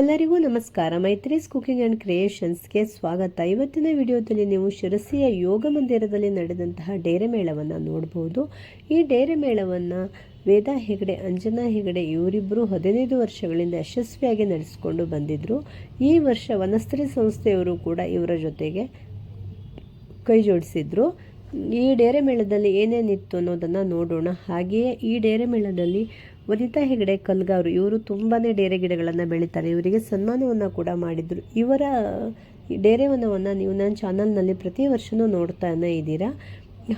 ಎಲ್ಲರಿಗೂ ನಮಸ್ಕಾರ. Maitri's cooking and ಕ್ರಿಯೇಷನ್ಸ್ಗೆ ಸ್ವಾಗತ. ಇವತ್ತಿನ ವಿಡಿಯೋದಲ್ಲಿ ನೀವು ಶಿರಸಿಯ ಯೋಗ ಮಂದಿರದಲ್ಲಿ ನಡೆದಂತಹ ಡೇರೆ ಮೇಳವನ್ನು ನೋಡ್ಬೋದು. ಈ ಡೇರೆ ಮೇಳವನ್ನು ವೇದಾ ಹೆಗಡೆ, ಅಂಜನಾ ಹೆಗಡೆ ಇವರಿಬ್ಬರು ಹದಿನೈದು ವರ್ಷಗಳಿಂದ ಯಶಸ್ವಿಯಾಗಿ ನಡೆಸಿಕೊಂಡು ಬಂದಿದ್ದರು ಈ ವರ್ಷ ವನಸ್ತ್ರೀ ಸಂಸ್ಥೆಯವರು ಕೂಡ ಇವರ ಜೊತೆಗೆ ಕೈ ಜೋಡಿಸಿದ್ರು. ಈ ಡೇರೆ ಮೇಳದಲ್ಲಿ ಏನೇನಿತ್ತು ಅನ್ನೋದನ್ನು ನೋಡೋಣ. ಹಾಗೆಯೇ ಈ ಡೇರೆ ಮೇಳದಲ್ಲಿ ವನಿತಾ ಹೆಗಡೆ ಕಲ್ಗಾರು ಇವರು ತುಂಬಾ ಡೇರೆ ಗಿಡಗಳನ್ನು ಬೆಳೀತಾರೆ. ಇವರಿಗೆ ಸನ್ಮಾನವನ್ನು ಕೂಡ ಮಾಡಿದರು. ಇವರ ಡೇರೆ ವನವನ್ನು ನೀವು ನನ್ನ ಚಾನಲ್ನಲ್ಲಿ ಪ್ರತಿ ವರ್ಷವೂ ನೋಡ್ತಾನೆ ಇದ್ದೀರಾ?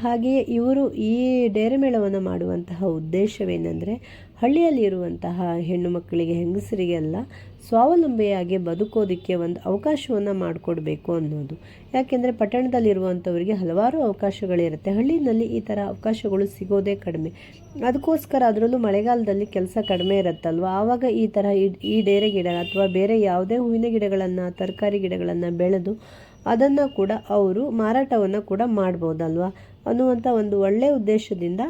ಹಾಗೆಯೇ ಇವರು ಈ ಡೇರೆ ಮೇಳವನ್ನು ಮಾಡುವಂತಹ ಉದ್ದೇಶವೇನೆಂದರೆ ಹಳ್ಳಿಯಲ್ಲಿರುವಂತಹ ಹೆಣ್ಣು ಮಕ್ಕಳಿಗೆ ಹೆಂಗಸರಿಗೆಲ್ಲ ಸ್ವಾವಲಂಬಿಯಾಗಿ ಬದುಕೋದಕ್ಕೆ ಒಂದು ಅವಕಾಶವನ್ನು ಮಾಡಿಕೊಡ್ಬೇಕು ಅನ್ನೋದು. ಯಾಕೆಂದರೆ ಪಟ್ಟಣದಲ್ಲಿರುವಂಥವರಿಗೆ ಹಲವಾರು ಅವಕಾಶಗಳಿರುತ್ತೆ. ಹಳ್ಳಿನಲ್ಲಿ ಈ ಥರ ಅವಕಾಶಗಳು ಸಿಗೋದೇ ಕಡಿಮೆ. ಅದಕ್ಕೋಸ್ಕರ ಅದರಲ್ಲೂ ಮಳೆಗಾಲದಲ್ಲಿ ಕೆಲಸ ಕಡಿಮೆ ಇರುತ್ತಲ್ವ? ಆವಾಗ ಈ ಥರ ಈ ಡೇರೆ ಗಿಡ ಅಥವಾ ಬೇರೆ ಯಾವುದೇ ಹೂವಿನ ಗಿಡಗಳನ್ನು, ತರಕಾರಿ ಗಿಡಗಳನ್ನು ಬೆಳೆದು ಅದನ್ನು ಕೂಡ ಅವರು ಮಾರಾಟವನ್ನು ಕೂಡ ಮಾಡ್ಬೋದಲ್ವ? ಅನ್ನುವಂಥ ಒಂದು ಒಳ್ಳೆಯ ಉದ್ದೇಶದಿಂದ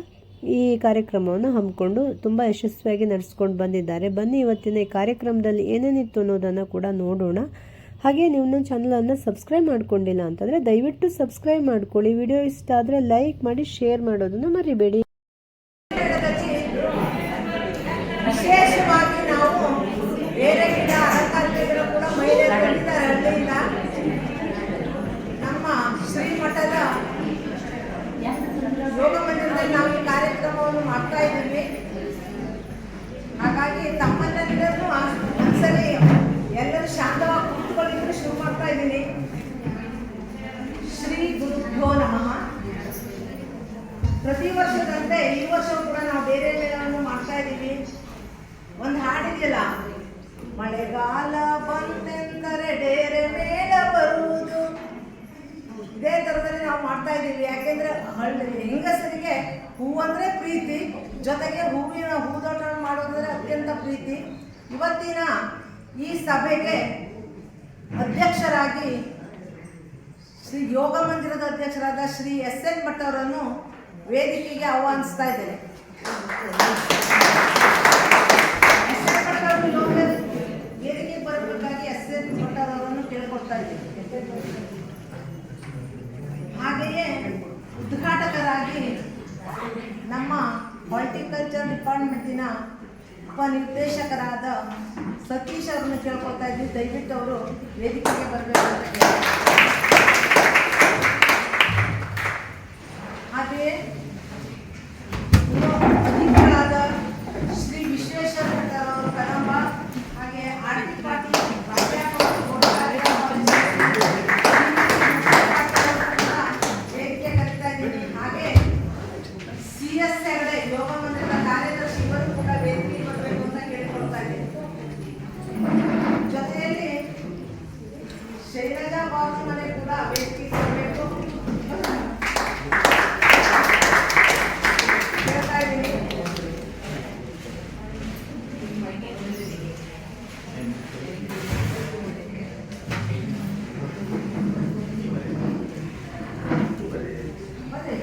ಈ ಕಾರ್ಯಕ್ರಮವನ್ನು ಹಮ್ಮಿಕೊಂಡು ತುಂಬ ಯಶಸ್ವಿಯಾಗಿ ನಡೆಸ್ಕೊಂಡು ಬಂದಿದ್ದಾರೆ. ಬನ್ನಿ, ಇವತ್ತಿನ ಈ ಕಾರ್ಯಕ್ರಮದಲ್ಲಿ ಏನೇನಿತ್ತು ಅನ್ನೋದನ್ನು ಕೂಡ ನೋಡೋಣ. ಹಾಗೆ ನೀವು ನನ್ನ ಚಾನಲನ್ನು ಸಬ್ಸ್ಕ್ರೈಬ್ ಮಾಡ್ಕೊಂಡಿಲ್ಲ ಅಂತಂದರೆ ದಯವಿಟ್ಟು ಸಬ್ಸ್ಕ್ರೈಬ್ ಮಾಡ್ಕೊಳ್ಳಿ. ವಿಡಿಯೋ ಇಷ್ಟ ಆದರೆ ಲೈಕ್ ಮಾಡಿ ಶೇರ್ ಮಾಡೋದನ್ನು ಮರಿಬೇಡಿ ವಿಶೇಷವಾಗಿ ನಾವು ಬೇರೆ ಗಿಡ ಅಲಂಕಾರಿಕೆಗಳು ಕೂಡ ಮಹಿಳೆಯರು ಬಂದಿದ್ದಾರೆ ಹಳ್ಳಿಯಿಂದ ನಮ್ಮ ಶ್ರೀಮಠದ ಯೋಗ ಮಂದಿರದಲ್ಲಿ ನಾವು ಈ ಕಾರ್ಯಕ್ರಮವನ್ನು ಮಾಡ್ತಾ ಇದ್ದೀವಿ ಹಾಗಾಗಿ ತಮ್ಮನ್ನೆಲ್ಲರನ್ನೂ ಒಂದ್ಸಲಿ ಎಲ್ಲರೂ ಶಾಂತವಾಗಿ ಕೂತ್ಕೊಳ್ಳಿಕ್ಕೆ ಶುರು ಮಾಡ್ತಾ ಇದ್ದೀನಿ ಶ್ರೀ ಗುರುಭ್ಯೋ ನಮಃ ಪ್ರತಿ ವರ್ಷದಂತೆ ಈ ವರ್ಷವೂ ಕೂಡ ನಾವು ಬೇರೆ ಮೇಳವನ್ನು ಮಾಡ್ತಾ ಇದ್ದೀವಿ. ಒಂದು ಹಾಡಿದೆಯಲ್ಲ ಮಳೆಗಾಲ ಬಂತೆಂದರೆ ಡೇರೆ ಮೇಳ ಬರುವುದು. ಇದೇ ಥರದಲ್ಲಿ ನಾವು ಮಾಡ್ತಾ ಇದ್ದೀವಿ. ಯಾಕೆಂದ್ರೆ ಹಳ್ಳಿ ಹೆಂಗಸರಿಗೆ ಹೂವಂದ್ರೆ ಪ್ರೀತಿ, ಜೊತೆಗೆ ಹೂವಿನ ಹೂದೋಟ ಮಾಡೋದಂದ್ರೆ ಅತ್ಯಂತ ಪ್ರೀತಿ. ಇವತ್ತಿನ ಈ ಸಭೆಗೆ ಅಧ್ಯಕ್ಷರಾಗಿ ಶ್ರೀ ಯೋಗ ಮಂದಿರದ ಅಧ್ಯಕ್ಷರಾದ ಶ್ರೀ ಎಸ್ ಎನ್ ಭಟ್ ಅವರನ್ನು ವೇದಿಕೆಗೆ ಆಹ್ವಾನಿಸ್ತಾ ಇದ್ದೇನೆ. ವೇದಿಕೆಗೆ ಬರಬೇಕಾಗಿ ಎಸ್ ಎನ್ ಭಟ್ ಕೇಳಿಕೊಡ್ತಾ ಇದ್ದೇನೆ. ಹಾಗೆಯೇ ಉದ್ಘಾಟಕರಾಗಿ ನಮ್ಮ ಹಾರ್ಟಿಕಲ್ಚರ್ ಡಿಪಾರ್ಟ್ಮೆಂಟಿನ ಉಪನಿರ್ದೇಶಕರಾದ ಸತೀಶ್ ಅವರನ್ನು ಕೇಳ್ಕೊಳ್ತಾ ಇದ್ದೀವಿ ದಯವಿಟ್ಟು ಅವರು ವೇದಿಕೆಗೆ ಕೇಳ್ತಾರೆ ಶ್ರೀ ವಿಶ್ವೇಶ್ವರ ಭಟ್ಟರ್ ಅವರು ಕದಂಬ ಹಾಗೆ ಆರ್ ಟಿ ಪಾಟೀಲ್ ಪ್ರಾಧ್ಯಾಪಕರು ಕೊಡ್ತಾರೆ. ವೇದಿಕೆ ಕರೀತಾ ಇದ್ದೀನಿ ಹಾಗೆ ಸಿ ಎಸ್ ಹೆಗಡೆ ಯೋಗ ಮಂದಿರದ ಕಾರ್ಯದರ್ಶಿ ಇವರು ಕೂಡ ವೇದಿಕೆ ಬರಬೇಕು ಅಂತ ಕೇಳಿಕೊಳ್ತಾ ಇದ್ದೀನಿ ಜೊತೆಯಲ್ಲಿ ಶೈಲಜಾ ಬಾಬು ಮನೆ ಕೂಡ ವೇದಿಕೆಗೆ ಬರಬೇಕು ಹೇಳ್ತಾ ಇದ್ದೀನಿ ಮತ್ತೆ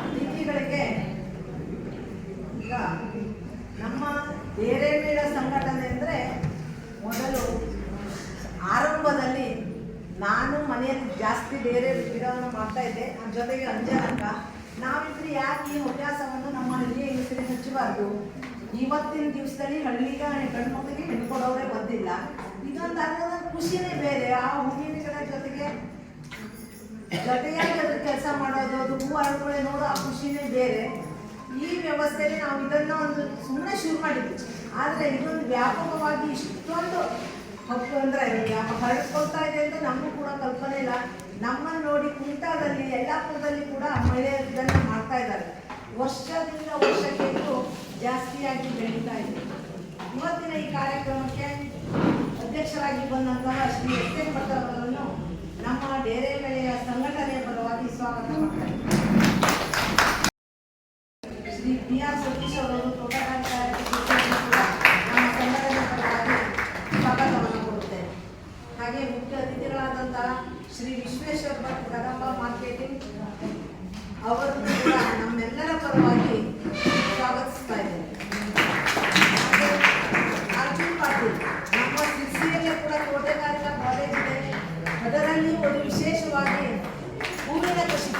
ಅತಿಥಿಗಳಿಗೆ ಈಗ ನಮ್ಮ ಬೇರೆ ಮೇಳ ಸಂಘಟನೆ ಅಂದರೆ ಮೊದಲು ಆರಂಭದಲ್ಲಿ ನಾನು ಮನೆಯಲ್ಲಿ ಜಾಸ್ತಿ ಬೇರೆ ಗಿಡವನ್ನು ಮಾಡ್ತಾ ಇದ್ದೆ ನನ್ನ ಜೊತೆಗೆ ಅಂಜನಕ್ಕ ನಾವಿದ್ರೆ ಯಾಕೆ ಈ ಅಭ್ಯಾಸವನ್ನು ನಮ್ಮ ಹಳ್ಳಿಯ ಹೆಂಗಸರಿಗೆ ಇವತ್ತಿನ ದಿವಸದಲ್ಲಿ ಹಳ್ಳಿಗ ಗಂಡು ಕೊಡೋರೇ ಬಂದಿಲ್ಲ ಇದೊಂದು ಅರ್ಥದ ಖುಷಿನೇ ಬೇರೆ. ಆ ಗಿಡ ಜೊತೆಗೆ ಜೊತೆಯಾಗಿ ಅದ್ರ ಕೆಲಸ ಮಾಡೋದು, ಅದು ಹೂ ನೋಡೋ ಆ ಖುಷಿನೇ ಬೇರೆ. ಈ ವ್ಯವಸ್ಥೆಯಲ್ಲಿ ನಾವು ಇದನ್ನ ಒಂದು ಸುಮ್ಮನೆ ಶುರು ಮಾಡಿದ್ವಿ. ಆದರೆ ಇದೊಂದು ವ್ಯಾಪಕವಾಗಿ ಇಷ್ಟೊಂದು ಹಕ್ಕು ಅಂದರೆ ಹರಡ್ಕೊಳ್ತಾ ಇದೆ ಅಂತ ನಮಗೂ ಕೂಡ ಕಲ್ಪನೆ ಇಲ್ಲ. ನಮ್ಮನ್ನು ನೋಡಿ ಕುಂಟಾದಲ್ಲಿ, ಯಲ್ಲಾಪುರದಲ್ಲಿ ಕೂಡ ಮಹಿಳೆಯರು ಇದನ್ನು ಮಾಡ್ತಾ ಇದ್ದಾರೆ. ವರ್ಷದಿಂದ ವರ್ಷಕ್ಕೆ ಜಾಸ್ತಿಯಾಗಿ ಬೆಳೀತಾ ಇದೆ. ಇವತ್ತಿನ ಈ ಕಾರ್ಯಕ್ರಮಕ್ಕೆ ಅಧ್ಯಕ್ಷರಾಗಿ ಬಂದಂತಹ ಶ್ರೀ ಎಸ್ ಎನ್ ನಮ್ಮ ಡೇರೆ ಬೆಳೆಯ ಸಂಘಟನೆಯ ಪರವಾಗಿ ಸ್ವಾಗತ ಮಾಡ್ತಾರೆ ಶ್ರೀ ಪಿ ಆರ್ ಸತೀಶ್ ಅವರು ನಮ್ಮ ಸಂಘಟನೆ ಪರವಾಗಿ ಸ್ವಾಗತವನ್ನು ಕೊಡುತ್ತೇನೆ. ಹಾಗೆ ಮುಖ್ಯ ಅತಿಥಿಗಳಾದಂತಹ ಶ್ರೀ ವಿಶ್ವೇಶ್ವರ ಭಟ್ ಕದಂಬ ಮಾರ್ಕೆಟಿಂಗ್ ಅವರು ಕೂಡ ನಮ್ಮೆಲ್ಲರ ಪರವಾಗಿ ಕೂಡ ಅದರಲ್ಲಿ ಒಂದು ವಿಶೇಷವಾಗಿ ಹೂವಿನ ಕೃಷಿ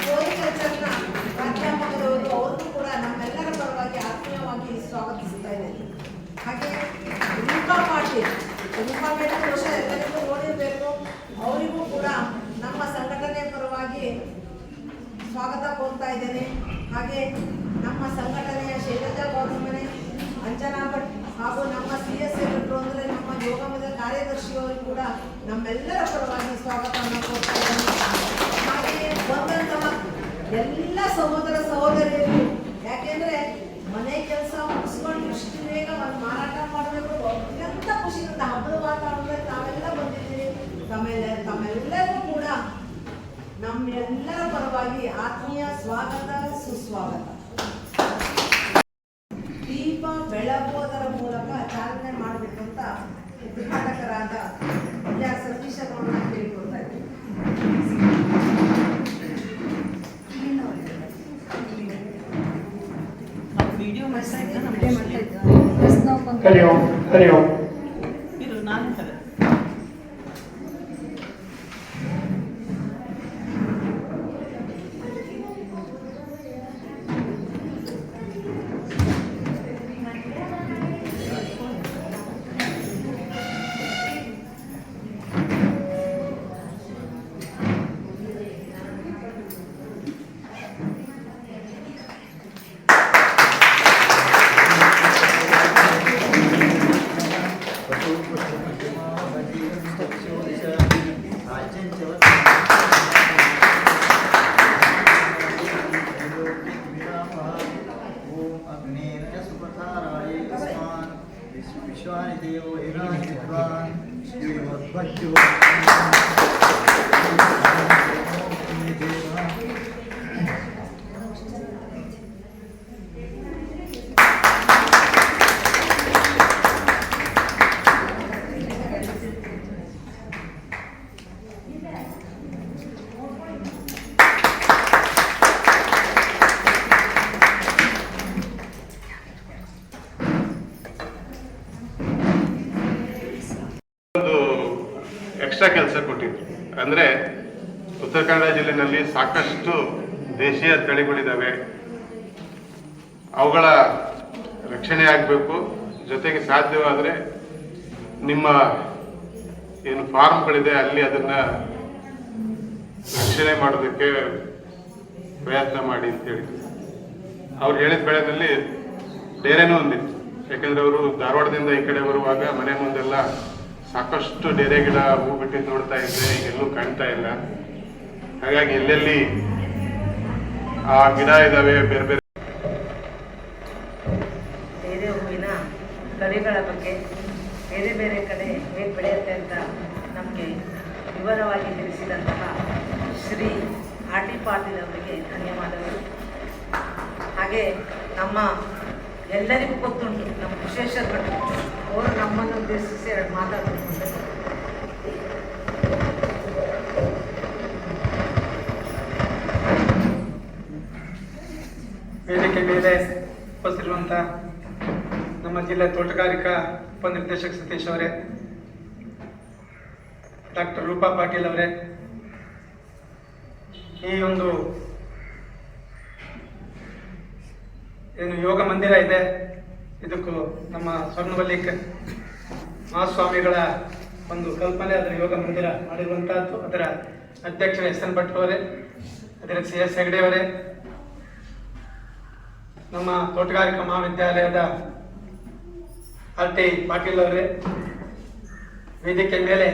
ಅವ್ರನ್ನೂ ಕೂಡ ನಮ್ಮೆಲ್ಲರ ಪರವಾಗಿ ಆತ್ಮೀಯವಾಗಿ ಸ್ವಾಗತಿಸ್ತಾ ಹಾಗೆ ರೂಪಾ ಪಾಟೀಲ್ ರೂಪಾ ಮೇಡಮ್ ಬಹುಶಃ ಅವರಿಗೂ ಕೂಡ ನಮ್ಮ ಸಂಘಟನೆ ಪರವಾಗಿ ಸ್ವಾಗತ ಕೋರ್ತಾ ಇದ್ದೇನೆ. ಹಾಗೆ ನಮ್ಮ ಸಂಘಟನೆಯ ಶೈಲಜಾ ಗೌರಮನೆ ಅಂಜನಾ ಭಟ್ ಹಾಗೂ ನಮ್ಮ ಸಿ ಎಸ್ ಭಟ್ರು ಅಂದರೆ ನಮ್ಮ ಯೋಗಮದ ಕಾರ್ಯದರ್ಶಿಯವರು ಕೂಡ ನಮ್ಮೆಲ್ಲರ ಪರವಾಗಿ ಕೋರ್ತಾ ಇದ್ದೇನೆ. ಹಾಗೆಯೇ ಬಂದಂತಹ ಎಲ್ಲ ಸಹೋದರ ಸಹೋದರಿಯರು ಯಾಕೆಂದ್ರೆ ಮನೆ ಕೆಲಸ ಮುಗಿಸ್ಕೊಂಡು ಇಷ್ಟು ಬೇಗ ಒಂದು ಮಾರಾಟ ಮಾಡಬೇಕು ಅತ್ಯಂತ ಖುಷಿಯಿಂದ ಹಬ್ಬದ ವಾತಾವರಣದಲ್ಲಿ ತಾವೆಲ್ಲ ಬಂದಿದ್ದೀವಿ. ತಮ್ಮೆಲ್ಲ ತಮ್ಮೆಲ್ಲರೂ ಕೂಡ ನಮ್ಮೆಲ್ಲರ ಪರವಾಗಿ ಆತ್ಮೀಯ ಸ್ವಾಗತ, ಸುಸ್ವಾಗತ. ಹರಿ ಓಂ ಹರಿ ಓಂ ಎಕ್ಸ್ಟ್ರಾ ಕೆಲಸ ಕೊಟ್ಟಿದ್ರು. ಅಂದರೆ ಉತ್ತರ ಕನ್ನಡ ಜಿಲ್ಲೆಯಲ್ಲಿ ಸಾಕಷ್ಟು ದೇಶೀಯ ತಳಿಗಳಿದ್ದಾವೆ ಅವುಗಳ ರಕ್ಷಣೆ ಆಗಬೇಕು. ಜೊತೆಗೆ ಸಾಧ್ಯವಾದರೆ ನಿಮ್ಮ ಏನು ಫಾರ್ಮ್ಗಳಿದೆ, ಅಲ್ಲಿ ಅದನ್ನು ರಕ್ಷಣೆ ಮಾಡೋದಕ್ಕೆ ಪ್ರಯತ್ನ ಮಾಡಿ ಅಂತ ಹೇಳಿದ್ರು ಅವ್ರು ಹೇಳಿದ ಬೆಳೆದಲ್ಲಿ ಡೇರೆನೂ ಒಂದಿತ್ತು. ಯಾಕೆಂದರೆ ಅವರು ಧಾರವಾಡದಿಂದ ಈ ಕಡೆ ಬರುವಾಗ ಮನೆ ಮುಂದೆಲ್ಲ ಸಾಕಷ್ಟು ಡೇರೆ ಗಿಡ ಹೂ ಬಿಟ್ಟಿದ್ದು ನೋಡ್ತಾ ಇದ್ದೆ ಎಲ್ಲೂ ಕಾಣ್ತಾ ಇಲ್ಲ. ಹಾಗಾಗಿ ಎಲ್ಲೆಲ್ಲಿ ಆ ಗಿಡ ಇದಾವೆ, ಬೇರೆ ಬೇರೆ ಬೇರೆ ಹೂವಿನ ತಳಿಗಳ ಬಗ್ಗೆ ಬೇರೆ ಬೇರೆ ಕಡೆ ಹೇಗೆ ಬೆಳೆಯುತ್ತೆ ಅಂತ ನಮಗೆ ವಿವರವಾಗಿ ತಿಳಿಸಿದಂತಹ ಶ್ರೀ ಆರ್ ಟಿ ಪಾಟೀಲ್ ಅವರಿಗೆ ಧನ್ಯವಾದಗಳು. ಹಾಗೆ ನಮ್ಮ ಎಲ್ಲರಿಗೂ ಗೊತ್ತುಂಟು, ನಮ್ಮ ವಿಶೇಷ ಅವರು ನಮ್ಮನ್ನು ಉದ್ದೇಶಿಸಿ ಎರಡು ಮಾತಾಡ್ತಾರೆ ವೇದಿಕೆ ಮೇಲೆ ಉಪಸ್ಥಿರುವಂಥ ನಮ್ಮ ಜಿಲ್ಲೆ ತೋಟಗಾರಿಕಾ ಉಪನಿರ್ದೇಶಕ ಸತೀಶ್ ಅವರೇ, ಡಾಕ್ಟರ್ ರೂಪಾ ಪಾಟೀಲ್ ಅವರೇ, ಈ ಒಂದು ಏನು ಯೋಗ ಮಂದಿರ ಇದೆ. ಇದಕ್ಕೂ ನಮ್ಮ ಸ್ವರ್ಣವಲ್ಲಿ ಮಹಾಸ್ವಾಮಿಗಳ ಒಂದು ಕಲ್ಪನೆ, ಅದರ ಯೋಗ ಮಂದಿರ ಮಾಡಿರುವಂತಹದ್ದು. ಅದರ ಅಧ್ಯಕ್ಷರು ಎಸ್ ಎನ್ ಭಟ್ ಅವರೇ, ಅದರ ಸಿ ಎಸ್ ಹೆಗಡೆ ಅವರೇ. ನಮ್ಮ ತೋಟಗಾರಿಕಾ ಮಹಾವಿದ್ಯಾಲಯದ ಆರ್ ಟಿ ಪಾಟೀಲ್ ಅವರೇ. ವೇದಿಕೆ ಮೇಲೆ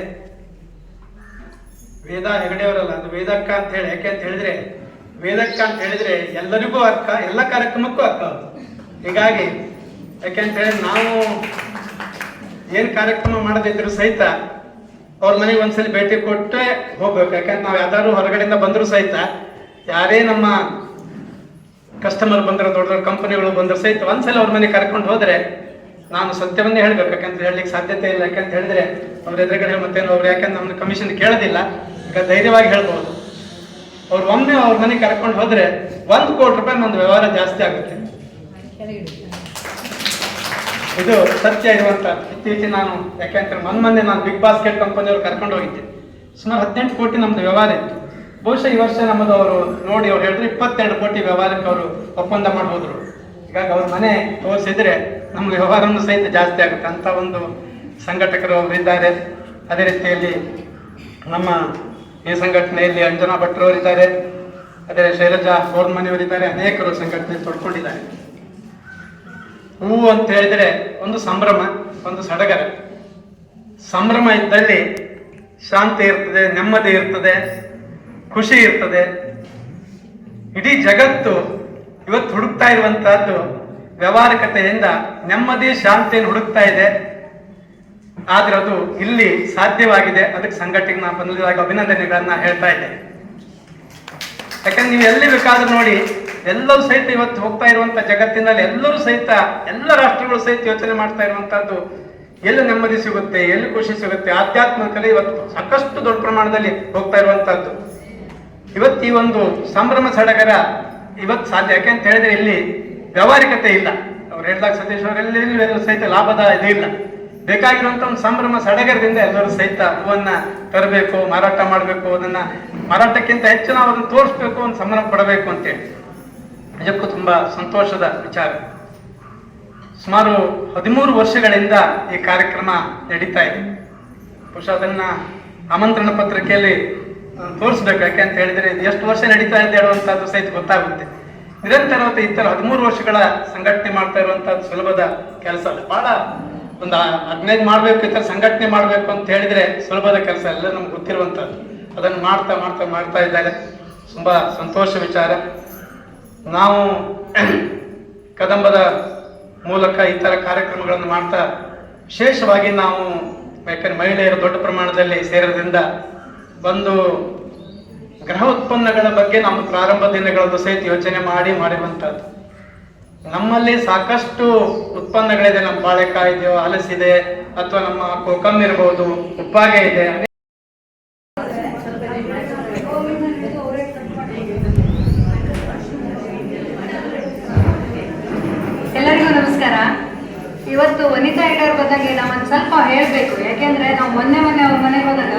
ವೇದ ಹೆಗಡೆ ಅವರಲ್ಲ, ಅದು ವೇದಕ್ಕ ಅಂತ ಹೇಳಿ, ಯಾಕೆ ಅಂತ ಹೇಳಿದ್ರೆ ವೇದಕ್ಕ ಅಂತ ಹೇಳಿದ್ರೆ ಎಲ್ಲರಿಗೂ ಅರ್ಥ, ಎಲ್ಲ ಕಾರ್ಯಕ್ರಮಕ್ಕೂ ಅರ್ಥ. ಹೀಗಾಗಿ ಯಾಕೆಂತ ಹೇಳಿ ನಾವು ಏನು ಕಾರ್ಯಕ್ರಮ ಮಾಡದಿದ್ರು ಸಹಿತ ಅವ್ರ ಮನೆಗೆ ಒಂದ್ಸಲ ಭೇಟಿ ಕೊಟ್ಟೆ ಹೋಗ್ಬೇಕು. ಯಾಕಂದ್ರೆ ನಾವು ಯಾವ್ದಾದ್ರು ಹೊರಗಡೆಯಿಂದ ಬಂದ್ರು ಸಹಿತ ಯಾರೇ ನಮ್ಮ ಕಸ್ಟಮರ್ ಬಂದ್ರೆ, ದೊಡ್ಡ ದೊಡ್ಡ ಕಂಪನಿಗಳು ಬಂದ್ರು ಸಹಿತ ಒಂದ್ಸಲ ಅವ್ರ ಮನೆಗೆ ಕರ್ಕೊಂಡು ಹೋದರೆ ನಾನು ಸತ್ಯವನ್ನೇ ಹೇಳ್ಬೇಕು. ಯಾಕಂತ ಹೇಳಲಿಕ್ಕೆ ಸಾಧ್ಯತೆ ಇಲ್ಲ. ಯಾಕಂತ ಹೇಳಿದ್ರೆ ಅವ್ರ ಎದುರುಗಡೆ ಮತ್ತೇನು ಅವ್ರು ಯಾಕಂದ್ರೆ ನಮ್ಮ ಕಮಿಷನ್ ಕೇಳೋದಿಲ್ಲ. ಈಗ ಧೈರ್ಯವಾಗಿ ಹೇಳ್ಬೋದು. ಅವ್ರು ಒಮ್ಮೆ ಅವ್ರ ಮನೆಗೆ ಕರ್ಕೊಂಡು ಹೋದ್ರೆ ಒಂದು ಕೋಟಿ ರೂಪಾಯಿ ನಂದು ವ್ಯವಹಾರ ಜಾಸ್ತಿ ಆಗುತ್ತೆ. ಇದು ಸತ್ಯ ಇರುವಂತ ಇತ್ತೀಚೆ ನಾನು ಯಾಕೆಂದ್ರೆ ಮೊನ್ನೆ ಮೊನ್ನೆ ನಾನು ಬಿಗ್ ಬಾಸ್ಕೆಟ್ ಕಂಪನಿಯವ್ರು ಕರ್ಕೊಂಡು ಹೋಗಿದ್ದೆ. ಸುಮಾರು ಹದಿನೆಂಟು ಕೋಟಿ ನಮ್ದು ವ್ಯವಹಾರ ಇತ್ತು. ಬಹುಶಃ ಈ ವರ್ಷ ನಮ್ಮದು ಅವರು ನೋಡಿ ಅವ್ರು ಹೇಳಿದ್ರೆ ಇಪ್ಪತ್ತೆರಡು ಕೋಟಿ ವ್ಯವಹಾರಕ್ಕೆ ಅವರು ಒಪ್ಪಂದ ಮಾಡ್ಬೋದ್ರು. ಹೀಗಾಗಿ ಅವ್ರ ಮನೆ ತೋರಿಸಿದ್ರೆ ನಮ್ಗೆ ವ್ಯವಹಾರನೂ ಸಹಿತ ಜಾಸ್ತಿ ಆಗುತ್ತೆ. ಅಂತ ಒಂದು ಸಂಘಟಕರು ಅವರು ಇದ್ದಾರೆ ಅದೇ ರೀತಿಯಲ್ಲಿ ನಮ್ಮ ಈ ಸಂಘಟನೆಯಲ್ಲಿ ಅಂಜನಾ ಭಟ್ರು ಅವರಿದ್ದಾರೆ, ಅದೇ ಶೈಲಜಾ ಮನೆಯವರಿದ್ದಾರೆ ಅನೇಕರು ಸಂಘಟನೆ ತೊಡ್ಕೊಂಡಿದ್ದಾರೆ. ಹೂವು ಅಂತ ಹೇಳಿದ್ರೆ ಒಂದು ಸಂಭ್ರಮ, ಒಂದು ಸಡಗರ. ಸಂಭ್ರಮ ಇದ್ದಲ್ಲಿ ಶಾಂತಿ ಇರ್ತದೆ, ನೆಮ್ಮದಿ ಇರ್ತದೆ, ಖುಷಿ ಇರ್ತದೆ. ಇಡೀ ಜಗತ್ತು ಇವತ್ತು ಹುಡುಕ್ತಾ ಇರುವಂತಹದ್ದು ವ್ಯವಹಾರಿಕತೆಯಿಂದ ನೆಮ್ಮದಿ, ಶಾಂತಿಯನ್ನು ಹುಡುಕ್ತಾ ಇದೆ. ಆದ್ರೆ ಅದು ಇಲ್ಲಿ ಸಾಧ್ಯವಾಗಿದೆ. ಅದಕ್ಕೆ ಸಂಘಟನೆಗೆ ನಾನು ಬಂದಿರುವಾಗ ಅಭಿನಂದನೆಗಳನ್ನ ಹೇಳ್ತಾ ಇದ್ದೇನೆ ಯಾಕಂದ್ರೆ ನೀವು ಎಲ್ಲಿ ಬೇಕಾದ್ರೂ ನೋಡಿ, ಎಲ್ಲರೂ ಸಹಿತ ಇವತ್ತು ಹೋಗ್ತಾ ಇರುವಂತ ಜಗತ್ತಿನಲ್ಲಿ ಎಲ್ಲರೂ ಸಹಿತ, ಎಲ್ಲ ರಾಷ್ಟ್ರಗಳು ಸಹಿತ ಯೋಚನೆ ಮಾಡ್ತಾ ಇರುವಂತಹದ್ದು ಎಲ್ಲಿ ನೆಮ್ಮದಿ ಸಿಗುತ್ತೆ, ಎಲ್ಲಿ ಖುಷಿ ಸಿಗುತ್ತೆ ಆಧ್ಯಾತ್ಮಿಕತೆ ಇವತ್ತು ಸಾಕಷ್ಟು ದೊಡ್ಡ ಪ್ರಮಾಣದಲ್ಲಿ ಹೋಗ್ತಾ ಇರುವಂತಹದ್ದು. ಇವತ್ತು ಈ ಒಂದು ಸಂಭ್ರಮ ಸಡಗರ ಇವತ್ತು ಸಾಧ್ಯ. ಯಾಕೆ ಅಂತ ಹೇಳಿದ್ರೆ ಇಲ್ಲಿ ವ್ಯವಹಾರಿಕತೆ ಇಲ್ಲ. ಅವ್ರು ಹೇಳಿದಾಗ ಸತೀಶ್ ಅವರು ಎಲ್ಲಿ ಎಲ್ಲಿ ಎಲ್ಲೂ ಸಹಿತ ಲಾಭದ ಇದು ಇಲ್ಲ ಬೇಕಾಗಿರುವಂತ ಒಂದು ಸಂಭ್ರಮ ಸಡಗರದಿಂದ ಎಲ್ಲರೂ ಸಹಿತ ಹೂವನ್ನ ತರಬೇಕು, ಮಾರಾಟ ಮಾಡಬೇಕು, ಅದನ್ನ ಮಾರಾಟಕ್ಕಿಂತ ಹೆಚ್ಚು ನಾವು ಅದನ್ನು ತೋರಿಸ್ಬೇಕು, ಒಂದು ಸಂಭ್ರಮ ಪಡಬೇಕು ಅಂತೇಳಿ ನಿಜಕ್ಕೂ ತುಂಬಾ ಸಂತೋಷದ ವಿಚಾರ. ಸುಮಾರು ಹದಿಮೂರು ವರ್ಷಗಳಿಂದ ಈ ಕಾರ್ಯಕ್ರಮ ನಡೀತಾ ಇದೆ. ಬಹುಶಃ ಅದನ್ನ ಆಮಂತ್ರಣ ಪತ್ರಿಕೆಯಲ್ಲಿ ತೋರಿಸ್ಬೇಕು ಯಾಕೆ ಅಂತ ಹೇಳಿದ್ರೆ ಎಷ್ಟು ವರ್ಷ ನಡೀತಾ ಇದೆ ಹೇಳುವಂತಹದ್ದು ಸಹಿತ ಗೊತ್ತಾಗುತ್ತೆ. ನಿರಂತರವಾಗಿ ಈ ತರ ಹದಿಮೂರು ವರ್ಷಗಳ ಸಂಘಟನೆ ಮಾಡ್ತಾ ಇರುವಂತಹದ್ದು ಸುಲಭದ ಕೆಲಸ ಅಲ್ಲ. ಬಹಳ ಒಂದು ಹದಿನೈದು ಮಾಡ್ಬೇಕು ಈ ತರ ಸಂಘಟನೆ ಮಾಡ್ಬೇಕು ಅಂತ ಹೇಳಿದ್ರೆ ಸುಲಭದ ಕೆಲಸ, ಎಲ್ಲ ನಮ್ಗೆ ಗೊತ್ತಿರುವಂತದ್ದು ಅದನ್ನು ಮಾಡ್ತಾ ಮಾಡ್ತಾ ಮಾಡ್ತಾ ಇದ್ದಾರೆ. ತುಂಬಾ ಸಂತೋಷ ವಿಚಾರ. ನಾವು ಕದಂಬದ ಮೂಲಕ ಈ ತರ ಕಾರ್ಯಕ್ರಮಗಳನ್ನು ಮಾಡ್ತಾ, ವಿಶೇಷವಾಗಿ ನಾವು ಯಾಕಂದ್ರೆ ಮಹಿಳೆಯರು ದೊಡ್ಡ ಪ್ರಮಾಣದಲ್ಲಿ ಸೇರೋದ್ರಿಂದ ಬಂದು ಗೃಹ ಉತ್ಪನ್ನಗಳ ಬಗ್ಗೆ ನಮ್ಮ ಪ್ರಾರಂಭ ದಿನಗಳದ್ದು ಸಹಿತ ಯೋಚನೆ ಮಾಡಿ ಮಾಡಿರುವಂತದ್ದು ನಮ್ಮಲ್ಲಿ ಸಾಕಷ್ಟು ಉತ್ಪನ್ನಗಳಿದೆ, ನಮ್ಮ ಬಾಳೆಕಾಯಿ ಇದೆಯೋ, ಹಲಸಿದೆ ಅಥವಾ ನಮ್ಮ ಕೋಕಮ್ ಇರಬಹುದು ಉಪ್ಪಾಗೆ ಇದೆ. ಎಲ್ಲರಿಗೂ ನಮಸ್ಕಾರ. ಇವತ್ತು ವನಿತಾ ಹೆಗಡೆ ಬಂದಾಗ ನಾವು ಒಂದು ಸ್ವಲ್ಪ ಹೇಳಬೇಕು. ಯಾಕೆಂದ್ರೆ ನಾವು ಮೊನ್ನೆ ಮೊನ್ನೆ ಅವ್ರ ಮನೆಗೆ ಹೋದಾಗ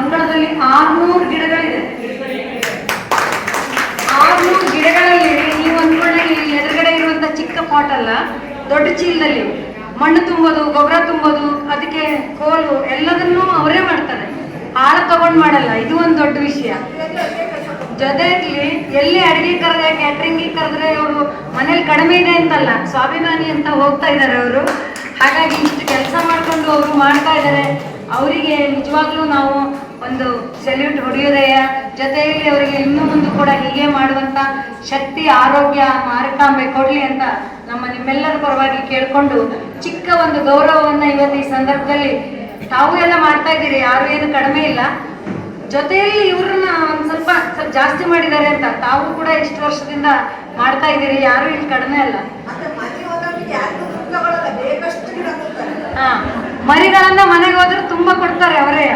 ಅಂಗಳದಲ್ಲಿ ಆರ್ನೂರು ಗಿಡಗಳಿದೆ. ಆರ್ನೂರು ಗಿಡಗಳಲ್ಲಿ ನೀವು ಅಂದ್ಕೊಂಡಾಗ ಇರುವಂತ ಚಿಕ್ಕ ಅಲ್ಲ, ದೊಡ್ಡ ಚೀಲದಲ್ಲಿ. ಮಣ್ಣು ತುಂಬೋದು, ಗೊಬ್ಬರ ತುಂಬೋದು, ಅದಕ್ಕೆ ಕೋಲು ಎಲ್ಲದನ್ನೂ ಅವರೇ ಮಾಡ್ತಾರೆ. ಆಳ ತಗೊಂಡ್ ಮಾಡಲ್ಲ, ಇದು ಒಂದು ದೊಡ್ಡ ವಿಷಯ. ಜೊತೆಲಿ ಎಲ್ಲಿ ಅಡಿಗೆ ಕರೆದ್ರೆ ಕ್ಯಾಟ್ರಿಂಗ್ ಕರೆದ್ರೆ ಅವರು ಮನೇಲಿ ಕಡಿಮೆ ಇದೆ ಅಂತಲ್ಲ, ಸ್ವಾಭಿಮಾನಿ ಅಂತ ಹೋಗ್ತಾ ಇದ್ದಾರೆ ಅವರು. ಹಾಗಾಗಿ ಇಷ್ಟು ಕೆಲಸ ಮಾಡ್ಕೊಂಡು ಅವರು ಮಾಡ್ತಾ ಇದ್ದಾರೆ. ಅವರಿಗೆ ನಿಜವಾಗ್ಲೂ ನಾವು ಒಂದು ಸೆಲ್ಯೂಟ್ ಹೊಡೆಯೋದಯ? ಜೊತೆಯಲ್ಲಿ ಅವರಿಗೆ ಇನ್ನೂ ಮುಂದೆ ಕೂಡ ಹೀಗೆ ಮಾಡುವಂತ ಶಕ್ತಿ ಆರೋಗ್ಯ ಮಾರಕಾಂಬೆ ಕೊಡ್ಲಿ ಅಂತ ನಮ್ಮ ನಿಮ್ಮೆಲ್ಲರ ಪರವಾಗಿ ಕೇಳಿಕೊಂಡು ಚಿಕ್ಕ ಒಂದು ಗೌರವವನ್ನ ಇವತ್ತು ಈ ಸಂದರ್ಭದಲ್ಲಿ ತಾವು ಎಲ್ಲ ಮಾಡ್ತಾ ಇದ್ದೀರಿ. ಯಾರು ಏನು ಕಡಿಮೆ ಇಲ್ಲ. ಜೊತೆಯಲ್ಲಿ ಇವ್ರನ್ನ ಒಂದ್ ಸ್ವಲ್ಪ ಸ್ವಲ್ಪ ಜಾಸ್ತಿ ಮಾಡಿದ್ದಾರೆ ಅಂತ ತಾವು ಕೂಡ ಇಷ್ಟು ವರ್ಷದಿಂದ ಮಾಡ್ತಾ ಇದ್ದೀರಿ? ಯಾರು ಇಲ್ಲಿ ಕಡಿಮೆ ಅಲ್ಲ. ಹಾ. ಮರಿಗಳನ್ನ ಮನೆಗೆ ಹೋದ್ರೆ ತುಂಬಾ ಕೊಡ್ತಾರೆ ಅವರೇ.